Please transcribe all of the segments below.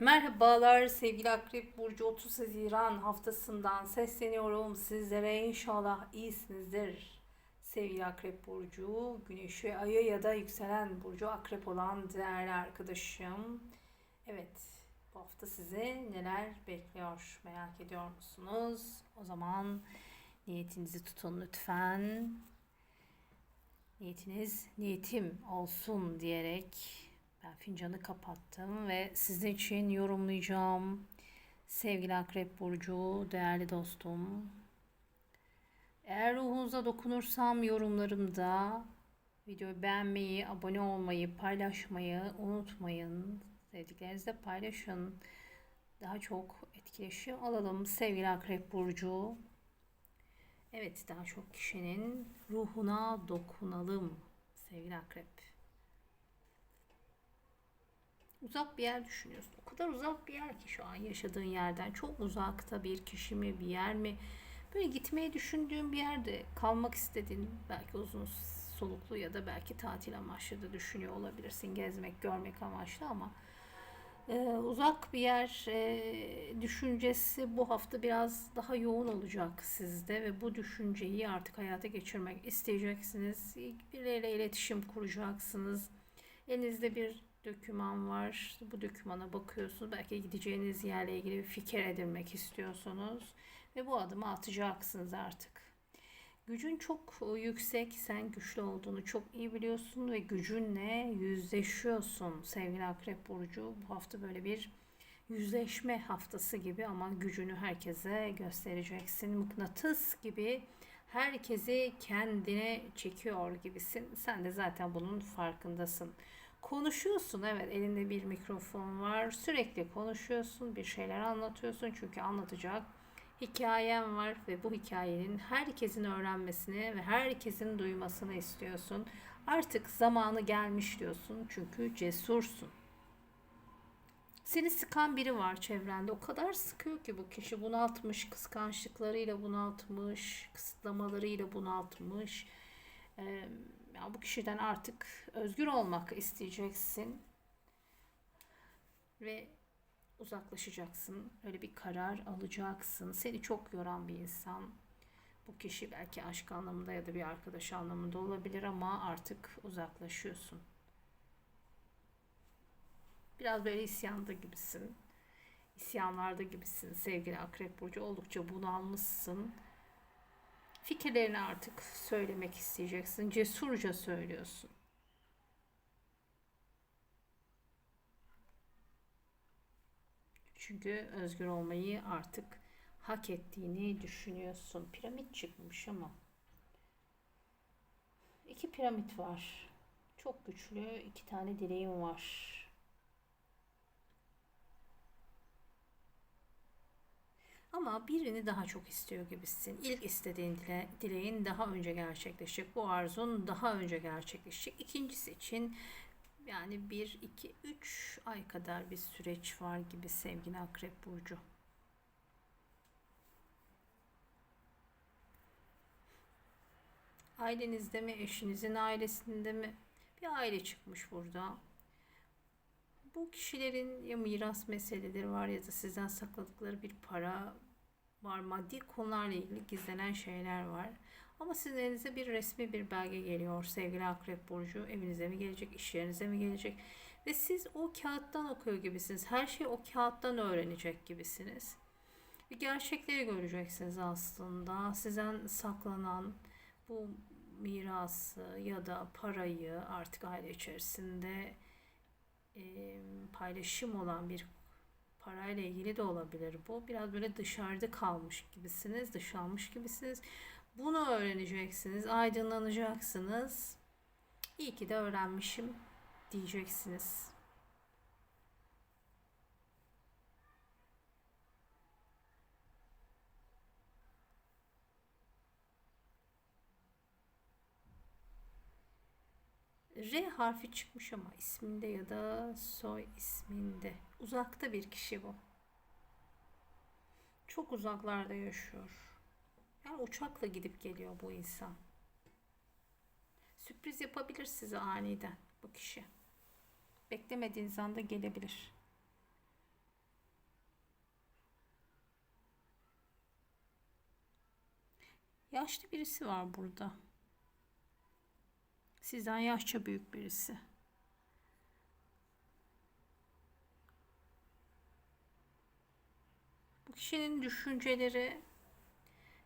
Merhabalar sevgili Akrep Burcu 30 Haziran haftasından sesleniyorum sizlere inşallah iyisinizdir. Sevgili Akrep Burcu, Güneşi, Ayı ya da yükselen Burcu Akrep olan değerli arkadaşım. Evet, bu hafta size neler bekliyor merak ediyor musunuz? O zaman niyetinizi tutun lütfen. Niyetiniz niyetim olsun diyerek ben fincanı kapattım ve sizin için yorumlayacağım. Sevgili Akrep Burcu, değerli dostum. Eğer ruhunuza dokunursam yorumlarımda videoyu beğenmeyi, abone olmayı, paylaşmayı unutmayın. Sevdiklerinizle paylaşın. Daha çok etkileşim alalım sevgili Akrep Burcu. Evet daha çok kişinin ruhuna dokunalım sevgili Akrep. Uzak bir yer düşünüyorsun. O kadar uzak bir yer ki şu an yaşadığın yerden. Çok uzakta bir kişi mi, bir yer mi? Böyle gitmeyi düşündüğün bir yerde kalmak istediğin belki uzun soluklu ya da belki tatil amaçlı da düşünüyor olabilirsin. Gezmek, görmek amaçlı ama e, uzak bir yer e, düşüncesi bu hafta biraz daha yoğun olacak sizde ve bu düşünceyi artık hayata geçirmek isteyeceksiniz. Birileriyle iletişim kuracaksınız. Elinizde bir döküman var. Bu dökümana bakıyorsunuz. Belki gideceğiniz yerle ilgili bir fikir edinmek istiyorsunuz. Ve bu adımı atacaksınız artık. Gücün çok yüksek. Sen güçlü olduğunu çok iyi biliyorsun ve gücünle yüzleşiyorsun sevgili Akrep Burcu. Bu hafta böyle bir yüzleşme haftası gibi ama gücünü herkese göstereceksin. Mıknatıs gibi herkesi kendine çekiyor gibisin. Sen de zaten bunun farkındasın. Konuşuyorsun evet elinde bir mikrofon var. Sürekli konuşuyorsun, bir şeyler anlatıyorsun çünkü anlatacak hikayen var ve bu hikayenin herkesin öğrenmesini ve herkesin duymasını istiyorsun. Artık zamanı gelmiş diyorsun çünkü cesursun. Seni sıkan biri var çevrende. O kadar sıkıyor ki bu kişi bunaltmış, kıskançlıklarıyla bunaltmış, kısıtlamalarıyla bunaltmış. Ya bu kişiden artık özgür olmak isteyeceksin. Ve uzaklaşacaksın. Öyle bir karar alacaksın. Seni çok yoran bir insan. Bu kişi belki aşk anlamında ya da bir arkadaş anlamında olabilir ama artık uzaklaşıyorsun. Biraz böyle isyanda gibisin. İsyanlarda gibisin sevgili Akrep Burcu. Oldukça bunalmışsın. Fikirlerini artık söylemek isteyeceksin. Cesurca söylüyorsun. Çünkü özgür olmayı artık hak ettiğini düşünüyorsun. Piramit çıkmış ama. İki piramit var. Çok güçlü iki tane dileğim var. Ama birini daha çok istiyor gibisin. İlk istediğin dile, dileğin daha önce gerçekleşecek. Bu arzun daha önce gerçekleşecek. İkincisi için yani 1, 2, 3 ay kadar bir süreç var gibi sevgili Akrep Burcu. Ailenizde mi, eşinizin ailesinde mi? Bir aile çıkmış burada. Bu kişilerin ya miras meseleleri var ya da sizden sakladıkları bir para var. Maddi konularla ilgili gizlenen şeyler var. Ama sizin elinize bir resmi bir belge geliyor sevgili Akrep Burcu. Evinize mi gelecek, iş yerinize mi gelecek? Ve siz o kağıttan okuyor gibisiniz. Her şeyi o kağıttan öğrenecek gibisiniz. Ve gerçekleri göreceksiniz aslında. Sizden saklanan bu mirası ya da parayı artık aile içerisinde e, paylaşım olan bir parayla ilgili de olabilir bu. Biraz böyle dışarıda kalmış gibisiniz, dışlanmış gibisiniz. Bunu öğreneceksiniz, aydınlanacaksınız. İyi ki de öğrenmişim diyeceksiniz. R harfi çıkmış ama isminde ya da soy isminde. Uzakta bir kişi bu. Çok uzaklarda yaşıyor. Yani uçakla gidip geliyor bu insan. Sürpriz yapabilir size aniden bu kişi. Beklemediğiniz anda gelebilir. Yaşlı birisi var burada. Sizden yaşça büyük birisi. Bu kişinin düşünceleri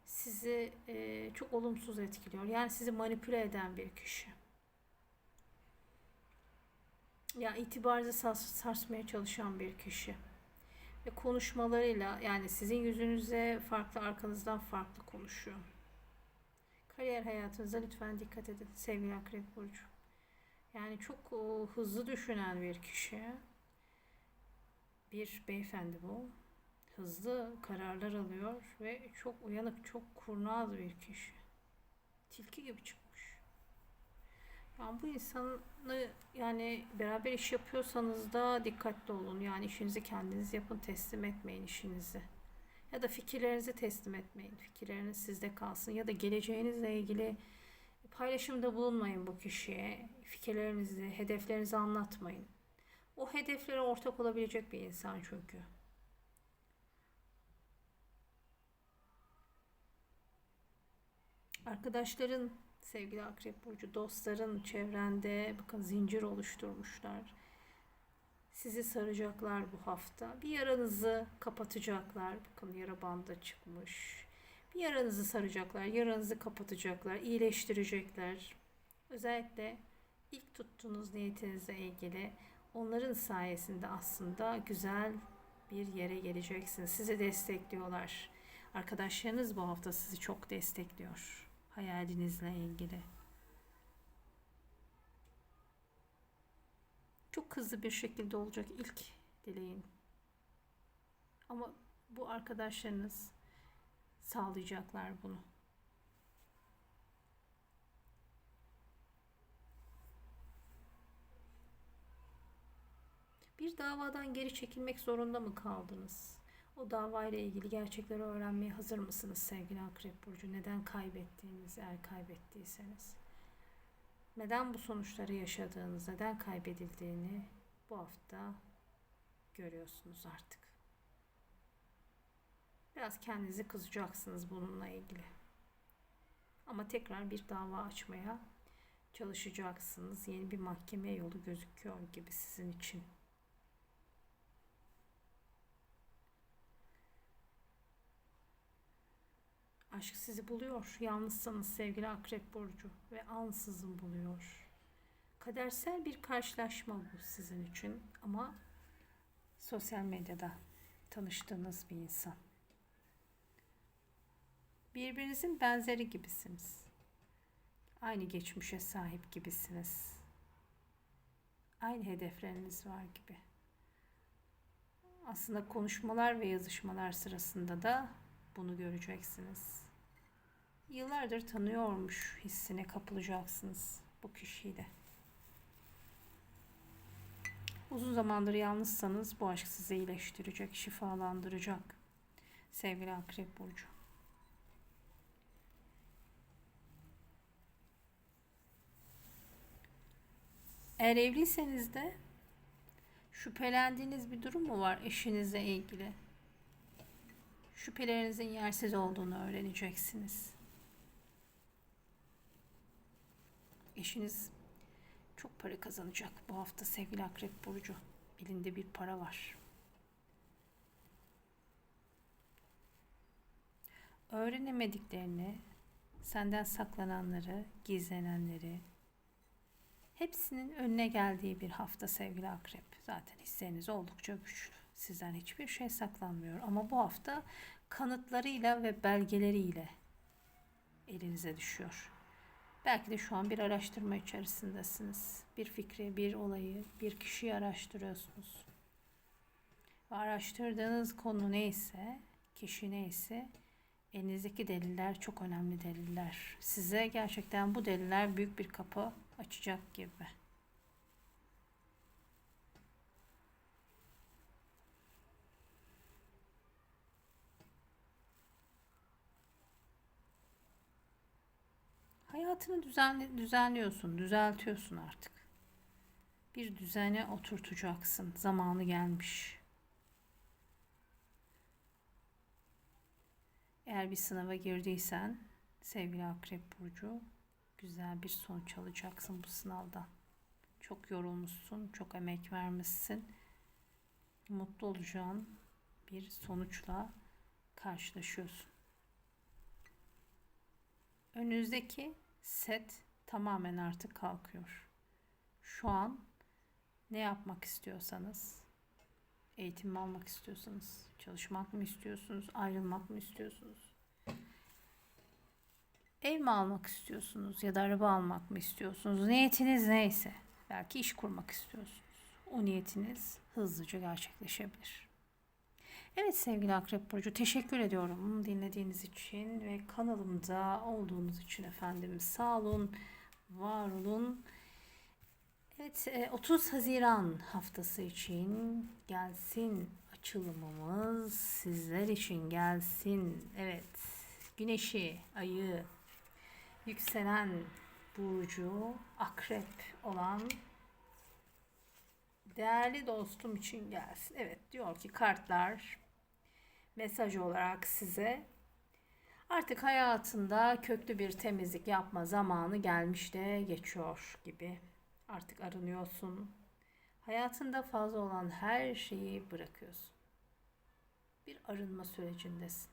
sizi e, çok olumsuz etkiliyor. Yani sizi manipüle eden bir kişi. Ya itibarınızı sars- sarsmaya çalışan bir kişi. Ve konuşmalarıyla yani sizin yüzünüze farklı arkanızdan farklı konuşuyor. Kariyer hayatınıza lütfen dikkat edin sevgili Akrep Burcu. Yani çok o, hızlı düşünen bir kişi. Bir beyefendi bu. Hızlı kararlar alıyor ve çok uyanık, çok kurnaz bir kişi. Tilki gibi çıkmış. Yani bu insanı yani beraber iş yapıyorsanız da dikkatli olun. Yani işinizi kendiniz yapın, teslim etmeyin işinizi. Ya da fikirlerinizi teslim etmeyin. Fikirleriniz sizde kalsın. Ya da geleceğinizle ilgili paylaşımda bulunmayın bu kişiye. Fikirlerinizi, hedeflerinizi anlatmayın. O hedeflere ortak olabilecek bir insan çünkü. Arkadaşların, sevgili Akrep Burcu, dostların çevrende bakın zincir oluşturmuşlar. Sizi saracaklar bu hafta. Bir yaranızı kapatacaklar. Bakın yara bandı çıkmış. Bir yaranızı saracaklar, yaranızı kapatacaklar, iyileştirecekler. Özellikle ilk tuttuğunuz niyetinizle ilgili onların sayesinde aslında güzel bir yere geleceksiniz. Sizi destekliyorlar. Arkadaşlarınız bu hafta sizi çok destekliyor hayalinizle ilgili. Çok hızlı bir şekilde olacak ilk dileğin. Ama bu arkadaşlarınız sağlayacaklar bunu. Bir davadan geri çekilmek zorunda mı kaldınız? O davayla ilgili gerçekleri öğrenmeye hazır mısınız sevgili Akrep Burcu? Neden kaybettiğinizi eğer kaybettiyseniz. Neden bu sonuçları yaşadığınız, neden kaybedildiğini bu hafta görüyorsunuz artık. Biraz kendinizi kızacaksınız bununla ilgili. Ama tekrar bir dava açmaya çalışacaksınız. Yeni bir mahkeme yolu gözüküyor gibi sizin için. Aşk sizi buluyor. Yalnızsanız sevgili Akrep Burcu ve ansızın buluyor. Kadersel bir karşılaşma bu sizin için ama sosyal medyada tanıştığınız bir insan. Birbirinizin benzeri gibisiniz. Aynı geçmişe sahip gibisiniz. Aynı hedefleriniz var gibi. Aslında konuşmalar ve yazışmalar sırasında da bunu göreceksiniz. Yıllardır tanıyormuş hissine kapılacaksınız bu kişiyi de. Uzun zamandır yalnızsanız bu aşk sizi iyileştirecek, şifalandıracak. Sevgili Akrep Burcu. Eğer evliyseniz de şüphelendiğiniz bir durum mu var eşinizle ilgili? Şüphelerinizin yersiz olduğunu öğreneceksiniz. Eşiniz çok para kazanacak bu hafta sevgili Akrep Burcu. Elinde bir para var. Öğrenemediklerini, senden saklananları, gizlenenleri, hepsinin önüne geldiği bir hafta sevgili Akrep. Zaten hisleriniz oldukça güçlü. Sizden hiçbir şey saklanmıyor. Ama bu hafta kanıtlarıyla ve belgeleriyle elinize düşüyor. Belki de şu an bir araştırma içerisindesiniz. Bir fikri, bir olayı, bir kişiyi araştırıyorsunuz. Ve araştırdığınız konu neyse, kişi neyse, elinizdeki deliller çok önemli deliller. Size gerçekten bu deliller büyük bir kapı açacak gibi. Hayatını düzenli, düzenliyorsun, düzeltiyorsun artık. Bir düzene oturtacaksın. Zamanı gelmiş. Eğer bir sınava girdiysen Sevgili Akrep Burcu, güzel bir sonuç alacaksın bu sınavdan. Çok yorulmuşsun, çok emek vermişsin. Mutlu olacağın bir sonuçla karşılaşıyorsun. Önünüzdeki set tamamen artık kalkıyor. Şu an ne yapmak istiyorsanız, eğitim almak istiyorsanız, çalışmak mı istiyorsunuz, ayrılmak mı istiyorsunuz? Ev mi almak istiyorsunuz ya da araba almak mı istiyorsunuz? Niyetiniz neyse. Belki iş kurmak istiyorsunuz. O niyetiniz hızlıca gerçekleşebilir. Evet sevgili Akrep Burcu teşekkür ediyorum dinlediğiniz için ve kanalımda olduğunuz için efendim. Sağ olun, var olun. Evet e, 30 Haziran haftası için gelsin açılımımız sizler için gelsin. Evet güneşi, ayı, yükselen burcu akrep olan değerli dostum için gelsin. Evet diyor ki kartlar mesaj olarak size artık hayatında köklü bir temizlik yapma zamanı gelmiş de geçiyor gibi. Artık arınıyorsun. Hayatında fazla olan her şeyi bırakıyorsun. Bir arınma sürecindesin.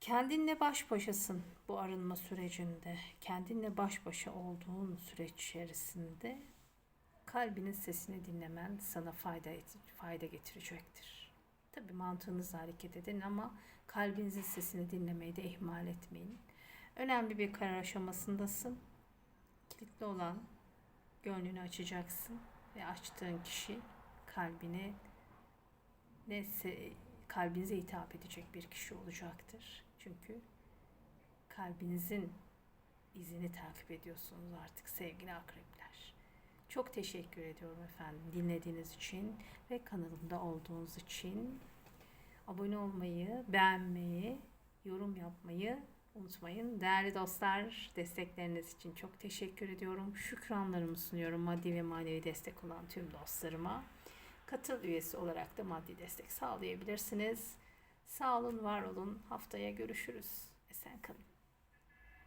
Kendinle baş başasın bu arınma sürecinde. Kendinle baş başa olduğun süreç içerisinde kalbinin sesini dinlemen sana fayda fayda getirecektir. Tabi mantığınızla hareket edin ama kalbinizin sesini dinlemeyi de ihmal etmeyin. Önemli bir karar aşamasındasın. Kilitli olan gönlünü açacaksın ve açtığın kişi kalbine ne kalbinize hitap edecek bir kişi olacaktır. Çünkü kalbinizin izini takip ediyorsunuz artık sevgili akrepler. Çok teşekkür ediyorum efendim dinlediğiniz için ve kanalımda olduğunuz için. Abone olmayı, beğenmeyi, yorum yapmayı unutmayın. Değerli dostlar destekleriniz için çok teşekkür ediyorum. Şükranlarımı sunuyorum maddi ve manevi destek olan tüm dostlarıma. Katıl üyesi olarak da maddi destek sağlayabilirsiniz. Sağ olun, var olun. Haftaya görüşürüz. Esen kalın.